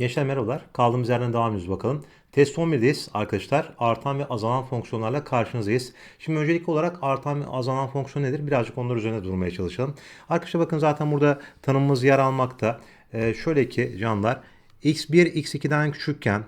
Gençler merhabalar. Kaldığımız yerden devam ediyoruz bakalım. Test 11'deyiz arkadaşlar. Artan ve azalan fonksiyonlarla karşınızdayız. Şimdi öncelikli olarak artan ve azalan fonksiyon nedir? Birazcık onlar üzerine durmaya çalışalım. Arkadaşlar bakın zaten burada tanımımız yer almakta. Ee, şöyle ki canlar x1 x2'den küçükken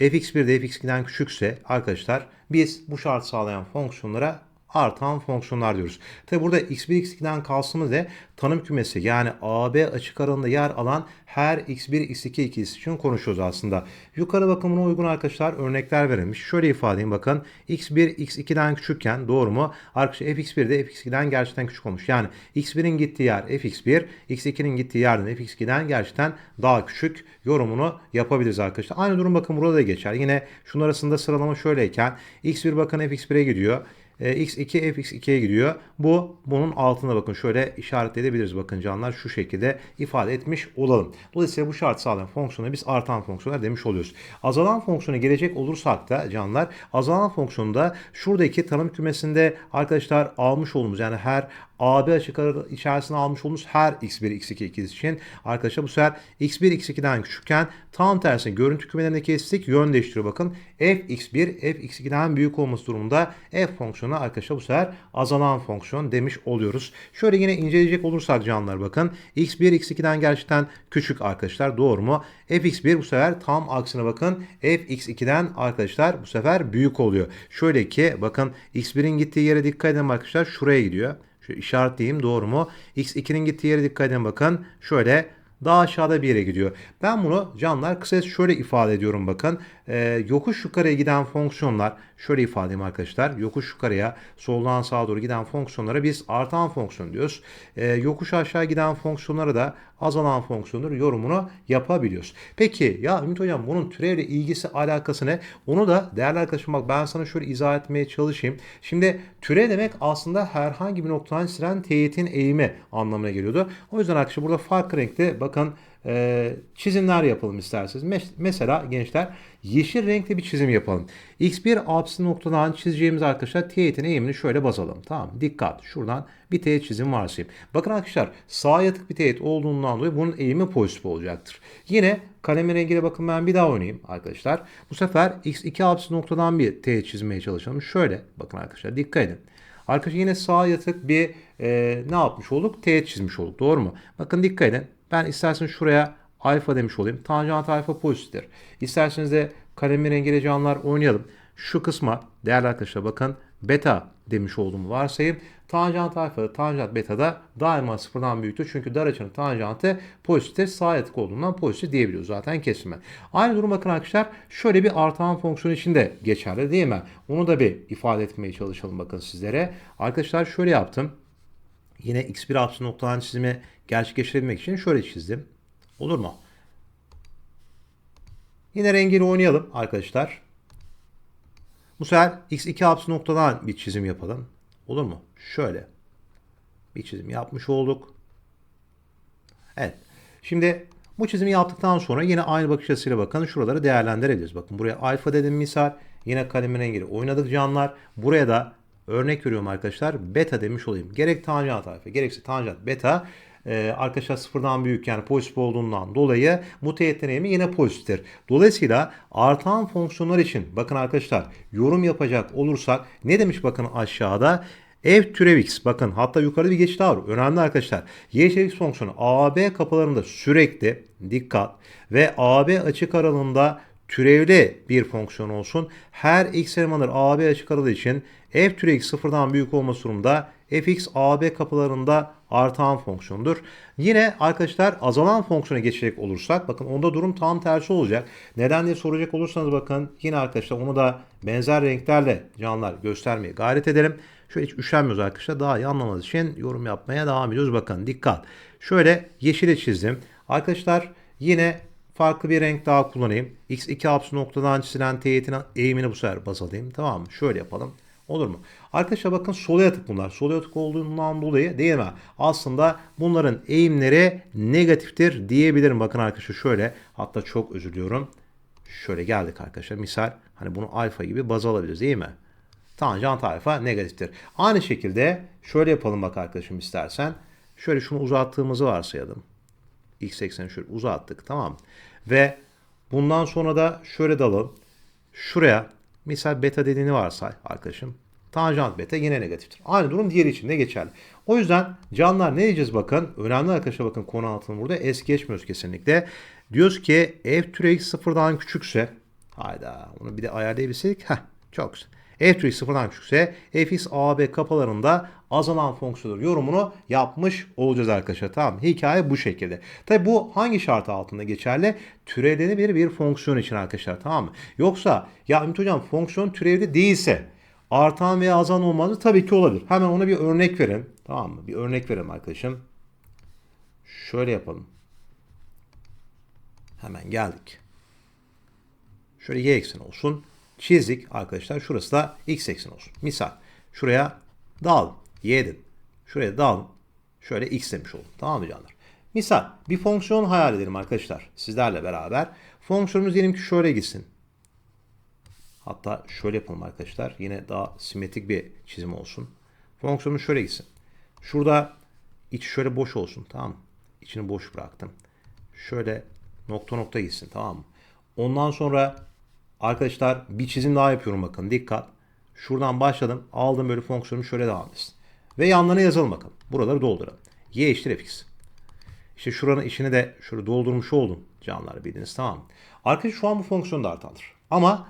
fx1 de fx2'den küçükse arkadaşlar biz bu şart sağlayan fonksiyonlara artan fonksiyonlar diyoruz. Tabi burada x1 x2'den kastımız ne? Tanım kümesi yani AB açık aralığında yer alan her x1 x2 ikilisi için konuşuyoruz aslında. Yukarı bakımına uygun arkadaşlar örnekler verilmiş. Şöyle ifade edeyim bakın. x1 x2'den küçükken doğru mu? Arkadaşlar fx1 de fx2'den gerçekten küçük olmuş. Yani x1'in gittiği yer fx1, x2'nin gittiği yerden fx2'den gerçekten daha küçük yorumunu yapabiliriz arkadaşlar. Aynı durum bakın burada da geçer. Yine şunun arasında sıralama şöyleyken x1 bakın fx1'e gidiyor. E, x2 fx2'ye gidiyor. Bu bunun altına bakın şöyle işaretleyebiliriz bakın canlar şu şekilde ifade etmiş olalım. Dolayısıyla bu şart sağlayan fonksiyona biz artan fonksiyonlar demiş oluyoruz. Azalan fonksiyona gelecek olursak da canlar azalan fonksiyonda şuradaki tanım kümesinde arkadaşlar almış olduğumuz yani her AB açık ara içerisine almış olduğumuz her x1 x2 ikisi için arkadaşlar bu sefer x1 x2'den küçükken tam tersine görüntü kümelerine kestik yön değiştiriyor bakın. F x1 f x2'den büyük olması durumunda f fonksiyonu arkadaşlar bu sefer azalan fonksiyon demiş oluyoruz. Şöyle yine inceleyecek olursak canlar bakın x1 x2'den gerçekten küçük arkadaşlar doğru mu? fx1 bu sefer tam aksine bakın fx2'den arkadaşlar bu sefer büyük oluyor. Şöyle ki bakın x1'in gittiği yere dikkat edin arkadaşlar şuraya gidiyor. Şöyle işaretleyeyim doğru mu? X2'nin gittiği yere dikkat edin bakın. Şöyle daha aşağıda bir yere gidiyor. Ben bunu canlar kısacası şöyle ifade ediyorum bakın. E, yokuş yukarıya giden fonksiyonlar şöyle ifade edeyim arkadaşlar. Yokuş yukarıya soldan sağa doğru giden fonksiyonlara biz artan fonksiyon diyoruz. E, yokuş aşağı giden fonksiyonlara da azalan fonksiyonlar yorumunu yapabiliyoruz. Peki ya Ümit Hocam bunun türevle ilgisi alakası ne? Onu da değerli arkadaşım bak ben sana şöyle izah etmeye çalışayım. Şimdi türev demek aslında herhangi bir noktadan çizilen teğetin eğimi anlamına geliyordu. O yüzden arkadaşlar burada farklı renkli bakın e, çizimler yapalım isterseniz. Mes- mesela gençler yeşil renkli bir çizim yapalım. X1 apsisi noktadan çizeceğimiz arkadaşlar teğetin eğimini şöyle bazalım. Tamam dikkat şuradan bir teğet çizim varsayayım. Bakın arkadaşlar sağ yatık bir teğet olduğundan dolayı bunun eğimi pozitif olacaktır. Yine kalemin rengiyle bakın ben bir daha oynayayım arkadaşlar. Bu sefer X2 apsisi noktadan bir teğet çizmeye çalışalım. Şöyle bakın arkadaşlar dikkat edin. Arkadaşlar yine sağ yatık bir e, ne yapmış olduk? Teğet çizmiş olduk. Doğru mu? Bakın dikkat edin. Ben istersen şuraya alfa demiş olayım. Tanjant alfa pozitiftir. İsterseniz de kalemin rengiyle canlılar oynayalım. Şu kısma değerli arkadaşlar bakın beta demiş olduğumu varsayayım. Tanjant alfa da tanjant beta da daima sıfırdan büyüktür. Çünkü dar açının tanjantı pozitif sağ yatık olduğundan pozitif diyebiliyoruz zaten kesime. Aynı durum bakın arkadaşlar şöyle bir artan fonksiyon için de geçerli değil mi? Onu da bir ifade etmeye çalışalım bakın sizlere. Arkadaşlar şöyle yaptım. Yine x1 apsisi noktadan çizimi gerçekleştirebilmek için şöyle çizdim. Olur mu? Yine rengiyle oynayalım arkadaşlar. Bu sefer x2 apsisi noktadan bir çizim yapalım. Olur mu? Şöyle. Bir çizim yapmış olduk. Evet. Şimdi bu çizimi yaptıktan sonra yine aynı bakış açısıyla bakın şuraları değerlendirebiliriz. Bakın buraya alfa dedim misal. Yine kalemin rengiyle oynadık canlar. Buraya da örnek veriyorum arkadaşlar beta demiş olayım. Gerek tanjant alfa gerekse tanjant beta ee, arkadaşlar sıfırdan büyük yani pozitif olduğundan dolayı bu teğet deneyimi yine pozitiftir. Dolayısıyla artan fonksiyonlar için bakın arkadaşlar yorum yapacak olursak ne demiş bakın aşağıda f türev x bakın hatta yukarıda bir geçit var. Önemli arkadaşlar. y eşit x fonksiyonu AB kapılarında sürekli dikkat ve AB açık aralığında türevli bir fonksiyon olsun. Her x elemanları AB açık aralığı için f türev x sıfırdan büyük olması durumda fx AB kapılarında artan fonksiyondur. Yine arkadaşlar azalan fonksiyona geçecek olursak bakın onda durum tam tersi olacak. Neden diye soracak olursanız bakın yine arkadaşlar onu da benzer renklerle canlılar göstermeye gayret edelim. Şöyle hiç üşenmiyoruz arkadaşlar. Daha iyi anlamanız için yorum yapmaya devam ediyoruz. Bakın dikkat. Şöyle yeşile çizdim. Arkadaşlar yine farklı bir renk daha kullanayım. X2 apsi noktadan çizilen teğetin eğimini bu sefer baz alayım. Tamam mı? Şöyle yapalım. Olur mu? Arkadaşlar bakın sola yatık bunlar. Sola yatık olduğundan dolayı değil mi? Aslında bunların eğimleri negatiftir diyebilirim. Bakın arkadaşlar şöyle. Hatta çok özür diliyorum. Şöyle geldik arkadaşlar. Misal hani bunu alfa gibi baz alabiliriz değil mi? Tanjant alfa negatiftir. Aynı şekilde şöyle yapalım bak arkadaşım istersen. Şöyle şunu uzattığımızı varsayalım. X ekseni şöyle uzattık tamam Ve Bundan sonra da şöyle dalalım. Şuraya misal beta dediğini varsay arkadaşım. Tanjant beta yine negatiftir. Aynı durum diğeri için de geçerli. O yüzden canlar ne diyeceğiz bakın. Önemli arkadaşlar bakın konu altını burada es geçmiyoruz kesinlikle. Diyoruz ki f türe x sıfırdan küçükse hayda onu bir de ayarlayabilseydik. Heh, çok güzel. F türe x sıfırdan küçükse fx a b kapalarında azalan fonksiyondur yorumunu yapmış olacağız arkadaşlar. Tamam Hikaye bu şekilde. Tabi bu hangi şartı altında geçerli? Türevlenebilir bir fonksiyon için arkadaşlar tamam mı? Yoksa ya Ümit Hocam fonksiyon türevli değilse artan veya azalan olmazı tabii ki olabilir. Hemen ona bir örnek verin. Tamam mı? Bir örnek verelim arkadaşım. Şöyle yapalım. Hemen geldik. Şöyle y eksen olsun. Çizdik arkadaşlar. Şurası da x eksen olsun. Misal şuraya dağılın. Y dedim. Şuraya dağılın. Şöyle x demiş oldum. Tamam mı canlar? Misal bir fonksiyon hayal edelim arkadaşlar. Sizlerle beraber. Fonksiyonumuz diyelim ki şöyle gitsin. Hatta şöyle yapalım arkadaşlar. Yine daha simetrik bir çizim olsun. Fonksiyonumuz şöyle gitsin. Şurada iç şöyle boş olsun. Tamam mı? İçini boş bıraktım. Şöyle nokta nokta gitsin. Tamam mı? Ondan sonra arkadaşlar bir çizim daha yapıyorum bakın. Dikkat. Şuradan başladım. Aldım böyle fonksiyonu şöyle devam etsin. Ve yanlarına yazalım bakın. Buraları dolduralım. Y eşittir fx. İşte şuranın içini de şöyle doldurmuş oldum canlar bildiniz tamam? Arkadaşlar şu an bu fonksiyon da artandır. Ama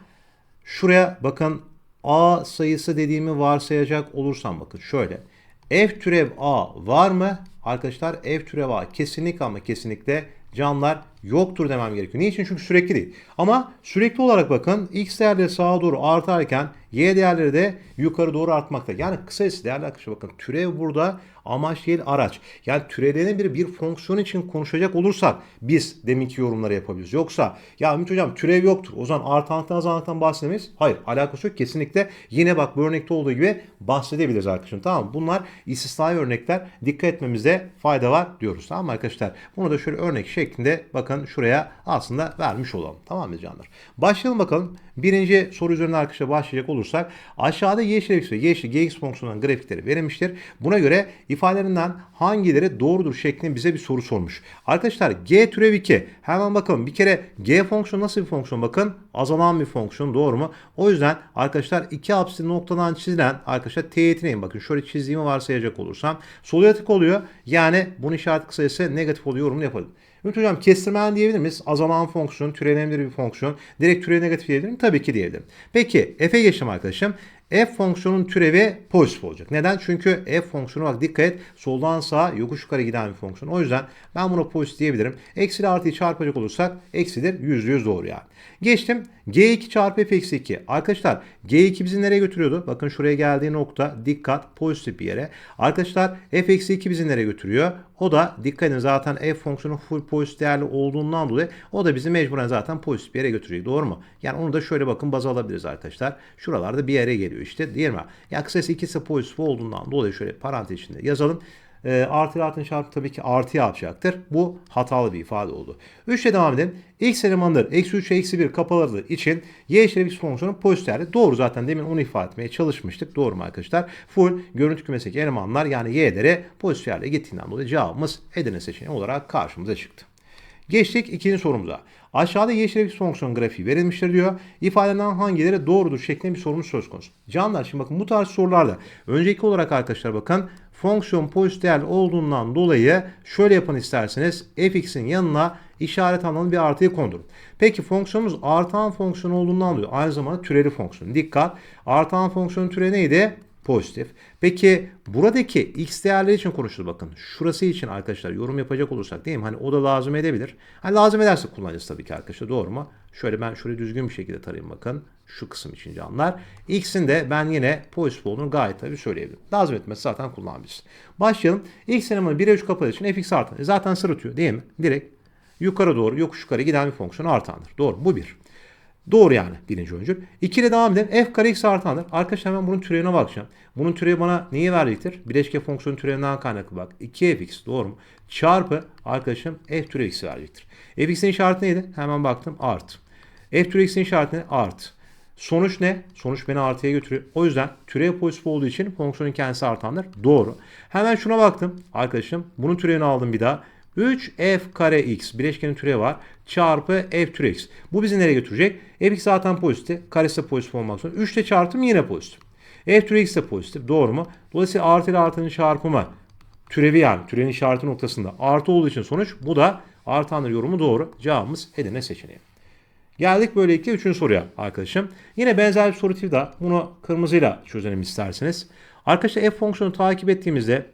şuraya bakın a sayısı dediğimi varsayacak olursam bakın şöyle. F türev a var mı? Arkadaşlar f türev a kesinlikle ama kesinlikle canlar yoktur demem gerekiyor. Niçin? Çünkü sürekli değil. Ama sürekli olarak bakın x değerleri sağa doğru artarken y değerleri de yukarı doğru artmakta. Yani kısacası değerli arkadaşlar bakın türev burada amaç değil araç. Yani türevlerin bir bir fonksiyon için konuşacak olursak biz deminki yorumları yapabiliriz. Yoksa ya Ümit Hocam türev yoktur. O zaman artanlıktan azanlıktan bahsedemeyiz. Hayır alakası yok. Kesinlikle yine bak bu örnekte olduğu gibi bahsedebiliriz arkadaşlar. Tamam mı? Bunlar istisnai örnekler. Dikkat etmemizde fayda var diyoruz. Tamam mı arkadaşlar? Bunu da şöyle örnek şeklinde bakın şuraya aslında vermiş olalım. Tamam mı canlar? Başlayalım bakalım. Birinci soru üzerine arkadaşlar başlayacak olursak aşağıda y x ve y gx fonksiyonunun grafikleri verilmiştir. Buna göre ifadelerinden hangileri doğrudur şeklinde bize bir soru sormuş. Arkadaşlar g türev 2 hemen bakalım bir kere g fonksiyonu nasıl bir fonksiyon bakın azalan bir fonksiyon doğru mu? O yüzden arkadaşlar iki apsili noktadan çizilen arkadaşlar teğetine bakın şöyle çizdiğimi varsayacak olursam sol yatık oluyor. Yani bunun işaret kısası negatif oluyor yorumunu yapalım. Ümit Hocam kestirmen diyebilir miyiz? Azalan fonksiyon, türenebilir bir fonksiyon. Direkt türev negatif diyebilir miyim? Tabii ki diyebilirim. Peki f'e geçtim arkadaşım. F fonksiyonun türevi pozitif olacak. Neden? Çünkü f fonksiyonu bak dikkat et soldan sağa yokuş yukarı giden bir fonksiyon. O yüzden ben buna pozitif diyebilirim. Eksi ile artıyı çarpacak olursak eksidir. Yüzde yüz doğru yani. Geçtim. G2 çarpı f eksi 2. Arkadaşlar G2 bizi nereye götürüyordu? Bakın şuraya geldiği nokta dikkat pozitif bir yere. Arkadaşlar f eksi 2 bizi nereye götürüyor? O da dikkat edin zaten f fonksiyonu full pozitif değerli olduğundan dolayı o da bizi mecburen zaten pozitif bir yere götürecek. Doğru mu? Yani onu da şöyle bakın baz alabiliriz arkadaşlar. Şuralarda bir yere geliyor işte değil mi? Ya kısası ikisi pozitif olduğundan dolayı şöyle parantez içinde yazalım. E, artı artının çarpı tabii ki artı yapacaktır. Bu hatalı bir ifade oldu. 3 ile devam edelim. X elemanları eksi 3 eksi 1 kapalı için y eşittir x fonksiyonu pozitif değerli. Doğru zaten demin onu ifade etmeye çalışmıştık. Doğru mu arkadaşlar? Full görüntü kümesindeki elemanlar yani y'lere pozitif değerle gittiğinden dolayı cevabımız Edirne seçeneği olarak karşımıza çıktı. Geçtik ikinci sorumuza. Aşağıda yeşil x fonksiyon grafiği verilmiştir diyor. İfadeden hangileri doğrudur şeklinde bir sorumuz söz konusu. Canlar şimdi bakın bu tarz sorularda önceki olarak arkadaşlar bakın fonksiyon pozitif değerli olduğundan dolayı şöyle yapın isterseniz fx'in yanına işaret anlamında bir artıyı kondurun. Peki fonksiyonumuz artan fonksiyon olduğundan dolayı aynı zamanda türeli fonksiyon. Dikkat artan fonksiyonun türevi neydi? Pozitif. Peki buradaki x değerleri için konuşulur bakın. Şurası için arkadaşlar yorum yapacak olursak değil mi? Hani o da lazım edebilir. Hani lazım ederse kullanacağız tabii ki arkadaşlar doğru mu? Şöyle ben şöyle düzgün bir şekilde tarayayım bakın. Şu kısım için canlar. X'in de ben yine pozitif olduğunu gayet tabii söyleyebilirim. Lazım etmesi zaten kullanabiliriz. Başlayalım. X elemanı 1'e 3 kapalı için fx artan. Zaten sırıtıyor değil mi? Direkt yukarı doğru yokuş yukarı giden bir fonksiyon artandır. Doğru bu bir. Doğru yani birinci öncül. 2 ile devam edelim. F kare x artandır. Arkadaşlar hemen bunun türevine bakacağım. Bunun türevi bana neyi verecektir? Bileşke fonksiyonun türevinden kaynaklı bak. 2fx doğru mu? Çarpı arkadaşım f türev x verecektir. fx'in işareti neydi? Hemen baktım art. f türev x'in işareti ne? Art. Sonuç ne? Sonuç beni artıya götürüyor. O yüzden türev pozitif olduğu için fonksiyonun kendisi artandır. Doğru. Hemen şuna baktım arkadaşım. Bunun türevini aldım bir daha. 3f kare x bileşkenin türevi var çarpı f türe x. Bu bizi nereye götürecek? f zaten pozitif. Karesi de pozitif olmak zorunda. 3 ile çarptım yine pozitif. f türe x de pozitif. Doğru mu? Dolayısıyla artı ile artının çarpımı türevi yani türevin işareti noktasında artı olduğu için sonuç bu da artandır yorumu doğru. Cevabımız Edirne seçeneği. Geldik böylelikle üçüncü soruya arkadaşım. Yine benzer bir soru tipi daha. Bunu kırmızıyla çözelim isterseniz. Arkadaşlar f fonksiyonu takip ettiğimizde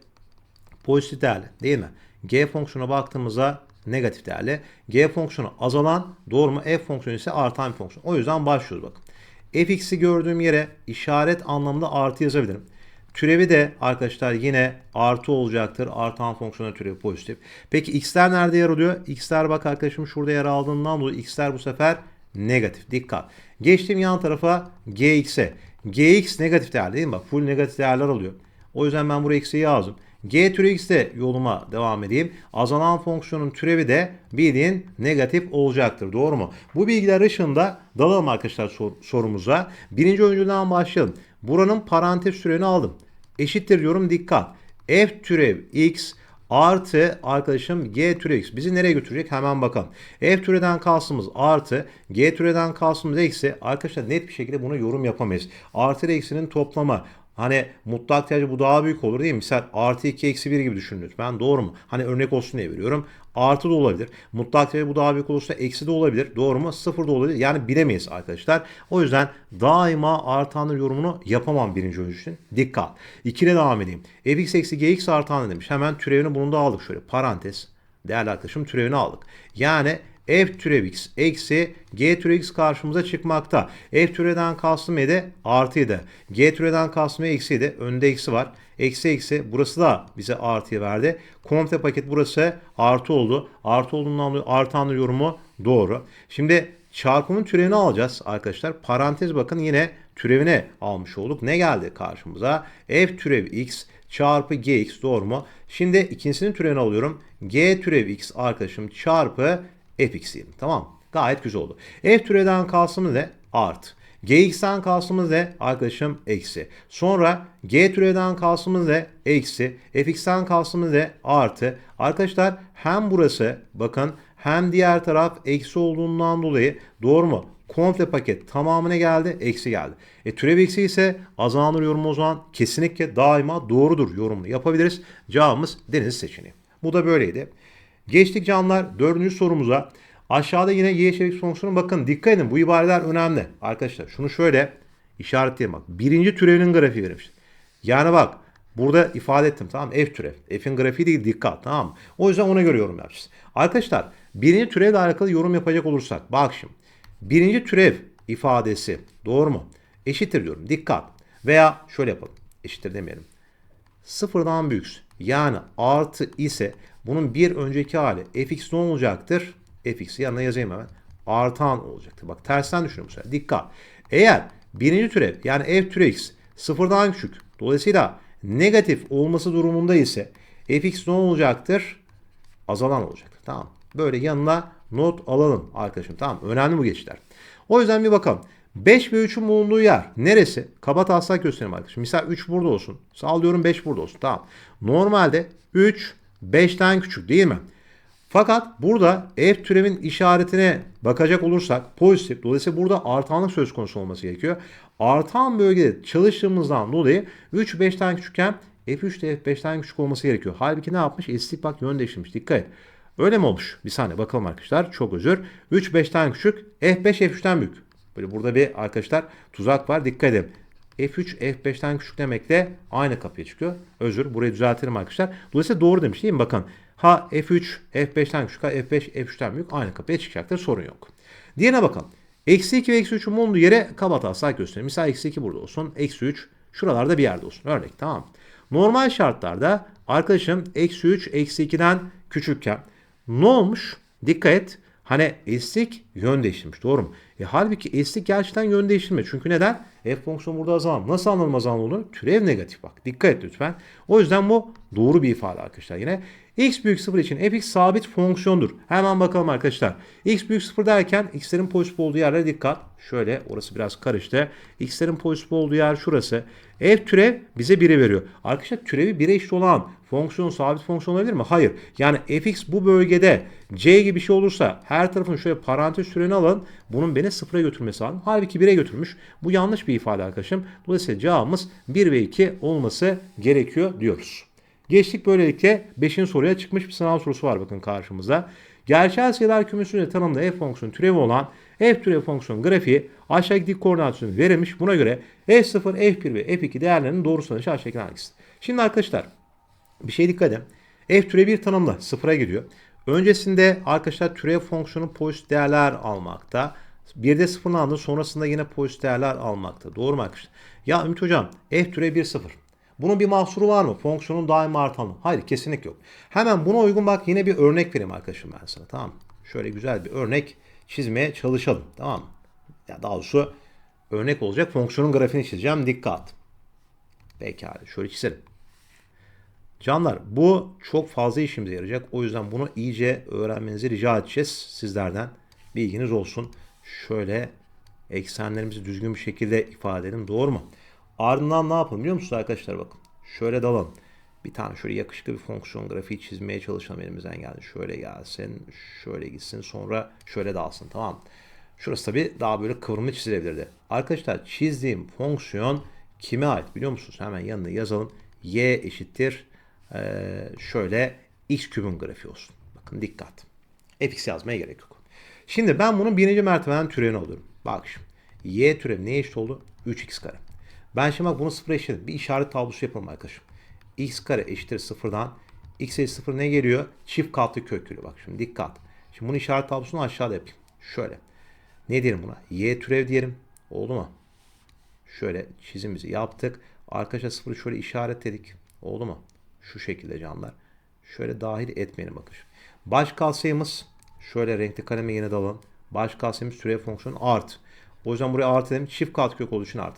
pozitif değerli değil mi? G fonksiyona baktığımızda negatif değerli. G fonksiyonu azalan doğru mu? F fonksiyonu ise artan bir fonksiyon. O yüzden başlıyoruz bakın. fx'i gördüğüm yere işaret anlamında artı yazabilirim. Türevi de arkadaşlar yine artı olacaktır. Artan fonksiyonel türevi pozitif. Peki x'ler nerede yer alıyor? x'ler bak arkadaşım şurada yer aldığından dolayı x'ler bu sefer negatif. Dikkat. Geçtim yan tarafa gx'e. gx negatif değer değil mi? Bak full negatif değerler alıyor. O yüzden ben buraya x'i yazdım. G türü x yoluma devam edeyim. Azalan fonksiyonun türevi de bildiğin negatif olacaktır. Doğru mu? Bu bilgiler ışığında dalalım arkadaşlar sor sorumuza. Birinci öncülden başlayalım. Buranın parantez türevini aldım. Eşittir diyorum dikkat. f türev x artı arkadaşım g türev x. Bizi nereye götürecek? Hemen bakalım. F türeden kalsımız artı g türeden kalsımız eksi. Arkadaşlar net bir şekilde buna yorum yapamayız. Artı ile eksinin toplamı. Hani mutlak tercih bu daha büyük olur değil mi? Misal artı 2 eksi 1 gibi düşünün lütfen. Doğru mu? Hani örnek olsun diye veriyorum. Artı da olabilir. Mutlak tercih bu daha büyük olursa eksi de olabilir. Doğru mu? Sıfır da olabilir. Yani bilemeyiz arkadaşlar. O yüzden daima artanın yorumunu yapamam birinci ölçü için. Dikkat. 2 ile devam edeyim. fx eksi gx artanı demiş. Hemen türevini bunu da aldık şöyle. Parantez. Değerli arkadaşım türevini aldık. Yani f türev x eksi g türev x karşımıza çıkmakta. f türeden kastım de artıydı. g türeden kastım eksiydi. Önde eksi var. Eksi eksi burası da bize artıyı verdi. Komple paket burası artı oldu. Artı olduğundan artanlı yorumu doğru. Şimdi çarpımın türevini alacağız arkadaşlar. Parantez bakın yine türevine almış olduk. Ne geldi karşımıza? f türev x çarpı gx doğru mu? Şimdi ikincisinin türevini alıyorum. g türev x arkadaşım çarpı fx diyelim. Tamam Gayet güzel oldu. F türeden kalsımız ne? Art. Gx'ten kalsımız ne? Arkadaşım eksi. Sonra G türeden kalsımız ne? Eksi. Fx'ten kalsımız ne? Artı. Arkadaşlar hem burası bakın hem diğer taraf eksi olduğundan dolayı doğru mu? Komple paket tamamına geldi? Eksi geldi. E türev eksi ise azalır yorumu o zaman kesinlikle daima doğrudur yorumunu yapabiliriz. Cevabımız deniz seçeneği. Bu da böyleydi. Geçtik canlar dördüncü sorumuza. Aşağıda yine y eşitlik bakın dikkat edin bu ibareler önemli. Arkadaşlar şunu şöyle işaretleyelim bak. Birinci türevinin grafiği verilmiş. Yani bak burada ifade ettim tamam F türev. F'in grafiği değil dikkat tamam mı? O yüzden ona göre yorum yapacağız. Arkadaşlar birinci türevle alakalı yorum yapacak olursak bak şimdi. Birinci türev ifadesi doğru mu? Eşittir diyorum dikkat. Veya şöyle yapalım. Eşittir demeyelim. Sıfırdan büyük. Yani artı ise bunun bir önceki hali fx ne olacaktır? fx'i yanına yazayım hemen. Artan olacaktır. Bak tersten düşünün bu sefer. Dikkat. Eğer birinci türev yani f türev x sıfırdan küçük. Dolayısıyla negatif olması durumunda ise fx ne olacaktır? Azalan olacaktır. Tamam. Böyle yanına not alalım arkadaşım. Tamam. Önemli bu geçişler. O yüzden bir bakalım. 5 ve 3'ün bulunduğu yer neresi? Kaba taslak göstereyim arkadaşım. Misal 3 burada olsun. Sağlıyorum 5 burada olsun. Tamam. Normalde 3 5'ten küçük değil mi? Fakat burada f türevin işaretine bakacak olursak pozitif. Dolayısıyla burada artanlık söz konusu olması gerekiyor. Artan bölgede çalıştığımızdan dolayı 3 5'ten küçükken f3 de f5'ten küçük olması gerekiyor. Halbuki ne yapmış? Eşitlik bak yön değiştirmiş. Dikkat et. Öyle mi olmuş? Bir saniye bakalım arkadaşlar. Çok özür. 3 5'ten küçük. F5 F3'ten büyük. Böyle burada bir arkadaşlar tuzak var. Dikkat edin. F3 F5'ten küçük demekle aynı kapıya çıkıyor. Özür. Burayı düzeltelim arkadaşlar. Dolayısıyla doğru demiş değil mi? Bakın ha F3 F5'ten küçük ha F5 F3'ten büyük aynı kapıya çıkacaktır. Sorun yok. Diğerine bakalım. Eksi 2 ve eksi 3'ün bulunduğu yere kaba taslak göstereyim. Mesela eksi 2 burada olsun. Eksi 3 şuralarda bir yerde olsun. Örnek tamam. Normal şartlarda arkadaşım eksi 3 eksi 2'den küçükken ne olmuş? Dikkat et. Hani eslik yön değiştirmiş. Doğru mu? E, halbuki eslik gerçekten yön değiştirme. Çünkü neden? F fonksiyonu burada azalan. Nasıl anlamı azalan olur? Türev negatif bak. Dikkat et lütfen. O yüzden bu doğru bir ifade arkadaşlar. Yine x büyük 0 için fx sabit fonksiyondur. Hemen bakalım arkadaşlar. x büyük 0 derken x'lerin pozitif olduğu yerlere dikkat. Şöyle orası biraz karıştı. x'lerin pozitif olduğu yer şurası. F türev bize 1'i veriyor. Arkadaşlar türevi 1'e eşit olan fonksiyon sabit fonksiyon olabilir mi? Hayır. Yani fx bu bölgede c gibi bir şey olursa her tarafın şöyle parantez türeni alın. Bunun beni sıfıra götürmesi lazım. Halbuki 1'e götürmüş. Bu yanlış bir ifade arkadaşım. Dolayısıyla cevabımız 1 ve 2 olması gerekiyor diyoruz. Geçtik böylelikle 5. soruya çıkmış bir sınav sorusu var bakın karşımızda. Gerçel sayılar kümesinde tanımlı f fonksiyonu türevi olan f türevi fonksiyon grafiği aşağıdaki dik koordinasyonu verilmiş. Buna göre f0, f1 ve f2 değerlerinin doğru sonucu aşağıdaki hangisi? Şimdi arkadaşlar bir şey dikkat edin. f türevi bir tanımlı sıfıra gidiyor. Öncesinde arkadaşlar türev fonksiyonu pozitif değerler almakta. Bir de sıfırını aldı sonrasında yine pozitif değerler almakta. Doğru mu arkadaşlar? Ya Ümit Hocam f türevi 1 0. Bunun bir mahsuru var mı? Fonksiyonun daima artan mı? Hayır kesinlikle yok. Hemen buna uygun bak yine bir örnek vereyim arkadaşım ben sana tamam? Şöyle güzel bir örnek çizmeye çalışalım tamam mı? Ya daha doğrusu örnek olacak fonksiyonun grafiğini çizeceğim dikkat. Pekala şöyle çizelim. Canlar bu çok fazla işimize yarayacak. O yüzden bunu iyice öğrenmenizi rica edeceğiz sizlerden. Bilginiz olsun. Şöyle eksenlerimizi düzgün bir şekilde ifade edelim. Doğru mu? Ardından ne yapalım biliyor musunuz arkadaşlar bakın. Şöyle dalalım. Bir tane şöyle yakışıklı bir fonksiyon grafiği çizmeye çalışalım elimizden geldi. Şöyle gelsin, şöyle gitsin sonra şöyle dağılsın tamam? Şurası tabi daha böyle kıvrımlı çizilebilirdi. Arkadaşlar çizdiğim fonksiyon kime ait biliyor musunuz? Hemen yanına yazalım. y eşittir ee, şöyle x kübün grafiği olsun. Bakın dikkat. fx yazmaya gerek yok. Şimdi ben bunun birinci mertebeden türevini alıyorum. Bak şimdi. y türevi neye eşit oldu? 3x kare. Ben şimdi bak bunu sıfıra eşitledim. Bir işaret tablosu yapalım arkadaşım. x kare eşittir sıfırdan. x eşittir sıfır ne geliyor? Çift katlı kök geliyor. Bak şimdi dikkat. Şimdi bunu işaret tablosunu aşağıda yapayım. Şöyle. Ne diyelim buna? y türev diyelim. Oldu mu? Şöyle çizimizi yaptık. Arkadaşlar sıfırı şöyle işaretledik. Oldu mu? Şu şekilde canlar. Şöyle dahil etmeyelim bakın. Baş katsayımız şöyle renkli kaleme yine dalalım. Baş katsayımız türev fonksiyonu art. O yüzden buraya art edelim. Çift kat kök olduğu için art.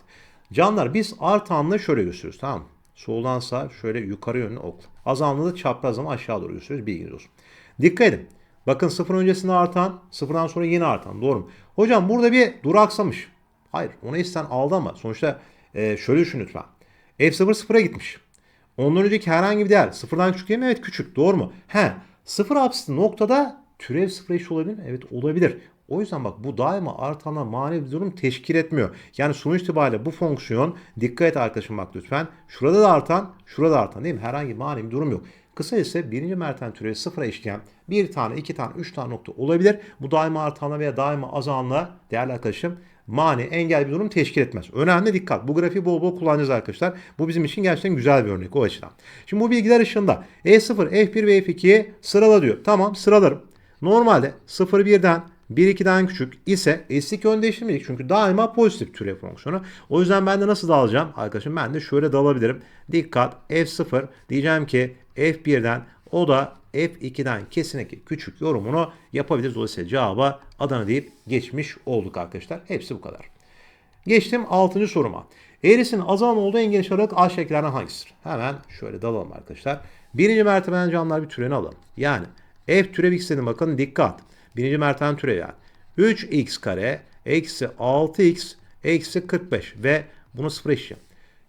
Canlar biz artanlığı şöyle gösteriyoruz tamam? Soldan sağ şöyle yukarı yönlü okla. Azamlığı da çapraz ama aşağı doğru gösteriyoruz. Bilginiz olsun. Dikkat edin. Bakın sıfır öncesinde artan, sıfırdan sonra yine artan. Doğru mu? Hocam burada bir duraksamış. Hayır. Onu isten aldı ama sonuçta e, şöyle düşün lütfen. F0 sıfıra gitmiş. Ondan önceki herhangi bir değer sıfırdan küçük değil mi? Evet küçük. Doğru mu? He. Sıfır apsisi noktada türev sıfıra eşit olabilir mi? Evet olabilir. O yüzden bak bu daima artana manevi durum teşkil etmiyor. Yani sonuç itibariyle bu fonksiyon dikkat et arkadaşım bak lütfen. Şurada da artan, şurada da artan değil mi? Herhangi manevi durum yok. Kısa ise birinci merteben türevi sıfıra eşitken bir tane, iki tane, üç tane nokta olabilir. Bu daima artanla veya daima azanla değerli arkadaşım mani, engel bir durum teşkil etmez. Önemli dikkat. Bu grafiği bol bol kullanacağız arkadaşlar. Bu bizim için gerçekten güzel bir örnek o açıdan. Şimdi bu bilgiler ışığında E0, F1 ve F2'yi sırala diyor. Tamam sıralarım. Normalde 0 1'den 1 2'den küçük ise eski yön değiştirmeyecek. Çünkü daima pozitif türev fonksiyonu. O yüzden ben de nasıl dağılacağım? Arkadaşım ben de şöyle dalabilirim. Dikkat F0 diyeceğim ki F1'den o da F2'den kesinlikle küçük yorumunu yapabiliriz. Dolayısıyla cevaba Adana deyip geçmiş olduk arkadaşlar. Hepsi bu kadar. Geçtim 6. soruma. Eğrisinin azalan olduğu en geniş aralık A şekillerinden hangisidir? Hemen şöyle dalalım arkadaşlar. Birinci mertebeden canlılar bir türeni alalım. Yani f türev x dedim bakın dikkat. Birinci merteben türevi yani. 3x kare eksi 6x eksi 45 ve bunu sıfır eşiyor.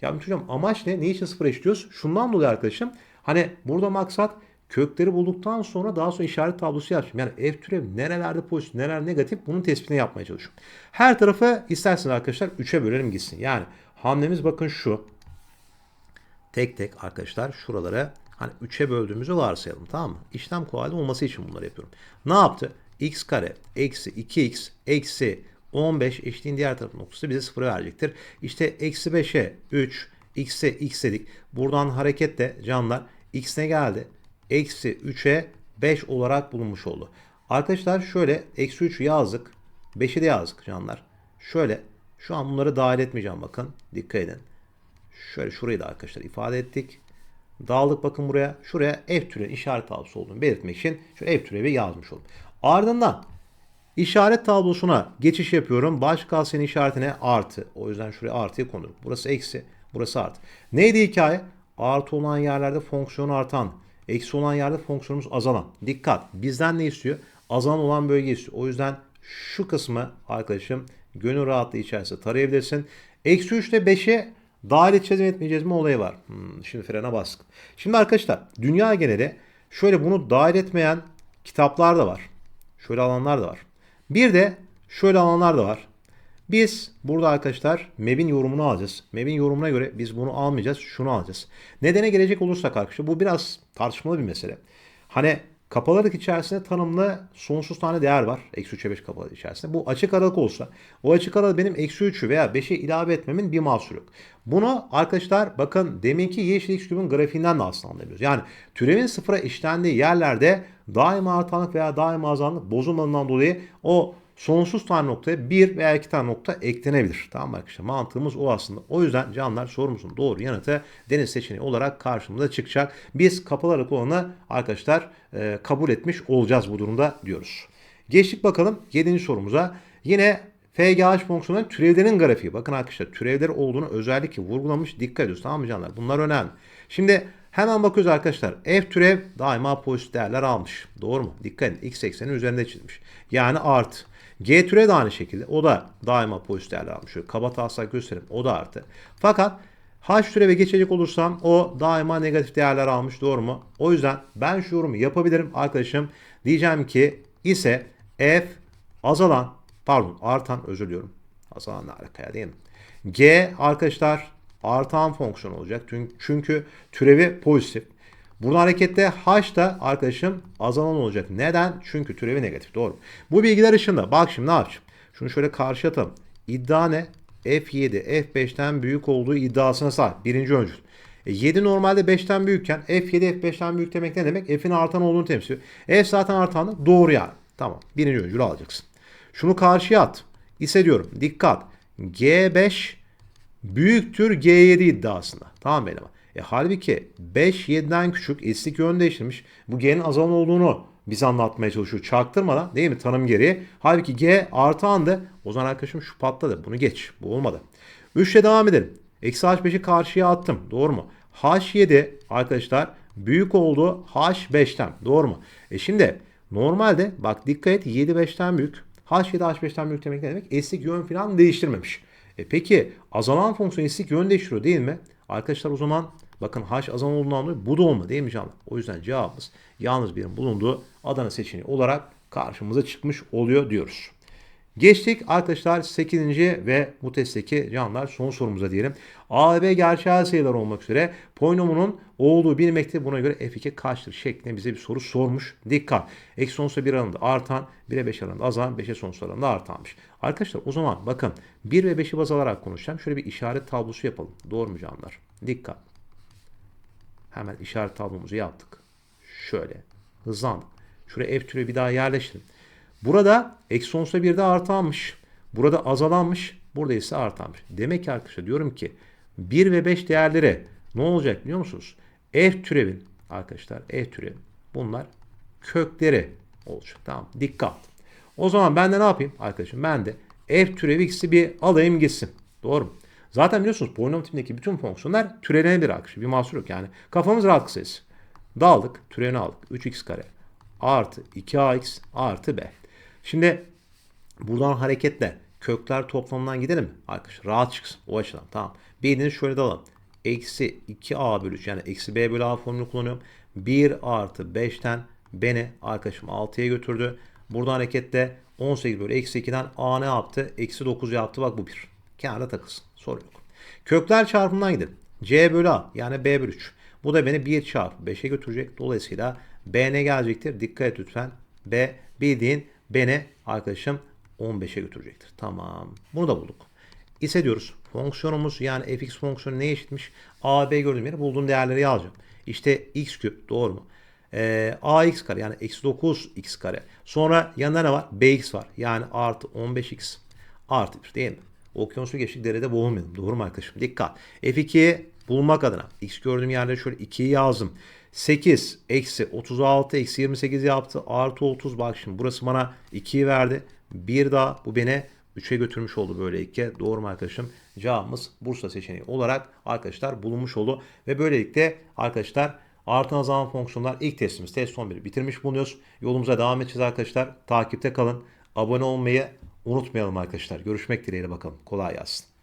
Ya hocam amaç ne? Ne için sıfır eşliyoruz? Şundan dolayı arkadaşım. Hani burada maksat kökleri bulduktan sonra daha sonra işaret tablosu yapacağım. Yani f türev nerelerde pozitif, neler negatif bunun tespitini yapmaya çalışıyorum. Her tarafı isterseniz arkadaşlar 3'e bölelim gitsin. Yani hamlemiz bakın şu. Tek tek arkadaşlar şuralara hani 3'e böldüğümüzü varsayalım tamam mı? İşlem kolaylığı olması için bunları yapıyorum. Ne yaptı? x kare eksi 2x eksi 15 eşitliğin diğer tarafı noktası bize 0 verecektir. İşte eksi 5'e 3 x'e x dedik. Buradan hareketle canlar x ne geldi? Eksi 3'e 5 olarak bulunmuş oldu. Arkadaşlar şöyle eksi 3 yazdık. 5'i de yazdık canlar. Şöyle şu an bunları dahil etmeyeceğim bakın. Dikkat edin. Şöyle şurayı da arkadaşlar ifade ettik. Dağıldık bakın buraya. Şuraya f türevi işaret tablosu olduğunu belirtmek için şu f türevi yazmış oldum. Ardından İşaret tablosuna geçiş yapıyorum. Baş kalsın işaretine artı. O yüzden şuraya artıyı kondurup. Burası eksi. Burası artı. Neydi hikaye? Artı olan yerlerde fonksiyon artan. Eksi olan yerde fonksiyonumuz azalan. Dikkat. Bizden ne istiyor? Azalan olan bölge istiyor. O yüzden şu kısmı arkadaşım gönül rahatlığı içerisinde tarayabilirsin. Eksi 3 ile 5'e dahil edeceğiz mi etmeyeceğiz mi olayı var. Hmm, şimdi frene bastık. Şimdi arkadaşlar dünya geneli şöyle bunu dahil etmeyen kitaplar da var. Şöyle alanlar da var. Bir de şöyle alanlar da var. Biz burada arkadaşlar MEB'in yorumunu alacağız. MEB'in yorumuna göre biz bunu almayacağız, şunu alacağız. Nedene gelecek olursak arkadaşlar bu biraz tartışmalı bir mesele. Hani kapalı aralık içerisinde tanımlı sonsuz tane değer var. Eksi 3'e 5 kapalı içerisinde. Bu açık aralık olsa o açık aralık benim eksi 3'ü veya 5'i ilave etmemin bir mahsuru yok. Bunu arkadaşlar bakın deminki yeşil x kübün grafiğinden de aslında anlayabiliyoruz. Yani türevin sıfıra işlendiği yerlerde daima artanlık veya daima azanlık bozulmadığından dolayı o sonsuz tane noktaya bir veya iki tane nokta eklenebilir. Tamam mı arkadaşlar? Mantığımız o aslında. O yüzden canlar sorumuzun doğru yanıtı deniz seçeneği olarak karşımıza çıkacak. Biz kapalı aralık olanı arkadaşlar e, kabul etmiş olacağız bu durumda diyoruz. Geçtik bakalım 7. sorumuza. Yine FGH fonksiyonunun türevlerin grafiği. Bakın arkadaşlar türevler olduğunu özellikle vurgulamış. Dikkat ediyoruz tamam mı canlar? Bunlar önemli. Şimdi hemen bakıyoruz arkadaşlar. F türev daima pozitif değerler almış. Doğru mu? Dikkat edin. X eksenin üzerinde çizmiş. Yani artı. G türe de aynı şekilde. O da daima pozitif değerler almış. Şöyle kaba taslak göstereyim. O da artı. Fakat H türeve geçecek olursam o daima negatif değerler almış. Doğru mu? O yüzden ben şu yorumu yapabilirim arkadaşım. Diyeceğim ki ise F azalan pardon artan özür diliyorum. Azalanla alakaya değil mi? G arkadaşlar artan fonksiyon olacak. Çünkü türevi pozitif. Buradan hareketle h da arkadaşım azalan olacak. Neden? Çünkü türevi negatif. Doğru. Bu bilgiler ışığında bak şimdi ne yapacağım? Şunu şöyle karşı atalım. İddia ne? F7 F5'ten büyük olduğu iddiasına sahip. Birinci öncül. E 7 normalde 5'ten büyükken F7 F5'ten büyük demek ne demek? F'in artan olduğunu temsil ediyor. F zaten artanı doğru yani. Tamam. Birinci öncülü alacaksın. Şunu karşıya at. Hissediyorum. Dikkat. G5 büyüktür G7 iddiasında. Tamam benim. E, halbuki 5 7'den küçük istik yön değiştirmiş. Bu G'nin azalan olduğunu bize anlatmaya çalışıyor. Çaktırmadan değil mi tanım gereği. Halbuki G artı andı. O zaman arkadaşım şu patladı. Bunu geç. Bu olmadı. 3 ile devam edelim. Eksi H5'i karşıya attım. Doğru mu? H7 arkadaşlar büyük oldu H5'ten. Doğru mu? E şimdi normalde bak dikkat et 7 5'ten büyük. H7 H5'ten büyük demek ne demek? Eslik yön falan değiştirmemiş. E peki azalan fonksiyon eslik yön değiştiriyor değil mi? Arkadaşlar o zaman bakın h azalan olduğundan dolayı bu da olma değil mi canım? O yüzden cevabımız yalnız birin bulunduğu Adana seçeneği olarak karşımıza çıkmış oluyor diyoruz. Geçtik arkadaşlar 8. ve bu testteki canlar son sorumuza diyelim. A ve B gerçel sayılar olmak üzere polinomunun olduğu bilmekte buna göre F2 kaçtır şeklinde bize bir soru sormuş. Dikkat. Eksi sonsuz 1 aralığında artan, 1'e 5 aralığında azalan, 5'e sonsuz aralığında artanmış. Arkadaşlar o zaman bakın 1 ve 5'i baz alarak konuşacağım. Şöyle bir işaret tablosu yapalım. Doğru mu canlar? Dikkat. Hemen işaret tablomuzu yaptık. Şöyle hızlandık. Şuraya F türe bir daha yerleştirin. Burada eksi sonsuza bir de artanmış. Burada azalanmış. Burada ise artanmış. Demek ki arkadaşlar diyorum ki 1 ve 5 değerleri ne olacak biliyor musunuz? F türevin arkadaşlar F türevin bunlar kökleri olacak. Tamam dikkat. O zaman ben de ne yapayım arkadaşım? Ben de F türevi x'i bir alayım gitsin. Doğru mu? Zaten biliyorsunuz polinom tipindeki bütün fonksiyonlar türenebilir arkadaşlar. Bir mahsur yok yani. Kafamız rahat kısayız. Daldık. Türevini aldık. 3x kare artı 2ax artı b. Şimdi buradan hareketle kökler toplamından gidelim mi? Arkadaşlar rahat çıksın o açıdan. Tamam. Bildiğiniz şöyle dalalım. Eksi 2a bölü 3 yani eksi b bölü a formülü kullanıyorum. 1 artı 5'ten beni arkadaşım 6'ya götürdü. Buradan hareketle 18 bölü eksi 2'den a ne yaptı? Eksi 9 yaptı. Bak bu 1. Kenarda takılsın. Soru yok. Kökler çarpımından gidelim. c bölü a yani b bölü 3. Bu da beni 1 çarpı 5'e götürecek. Dolayısıyla b ne gelecektir? Dikkat et lütfen. b bildiğin beni arkadaşım 15'e götürecektir. Tamam. Bunu da bulduk. İse diyoruz. Fonksiyonumuz yani fx fonksiyonu ne eşitmiş? a, b gördüğüm yere bulduğum değerleri yazacağım. İşte x küp doğru mu? Ee, ax kare yani eksi 9 x kare. Sonra yanında ne var? bx var. Yani artı 15x artı 1 değil mi? Okyanusu geçtik derede boğulmayalım. Doğru mu arkadaşım? Dikkat. F2'yi bulmak adına x gördüğüm yerde şöyle 2'yi yazdım. 8 eksi 36 eksi 28 yaptı. Artı 30 bak şimdi burası bana 2'yi verdi. Bir daha bu beni 3'e götürmüş oldu böylelikle. Doğru mu arkadaşım? Cevabımız Bursa seçeneği olarak arkadaşlar bulunmuş oldu. Ve böylelikle arkadaşlar artı azalan fonksiyonlar ilk testimiz test 11 bitirmiş bulunuyoruz. Yolumuza devam edeceğiz arkadaşlar. Takipte kalın. Abone olmayı unutmayalım arkadaşlar. Görüşmek dileğiyle bakalım. Kolay gelsin.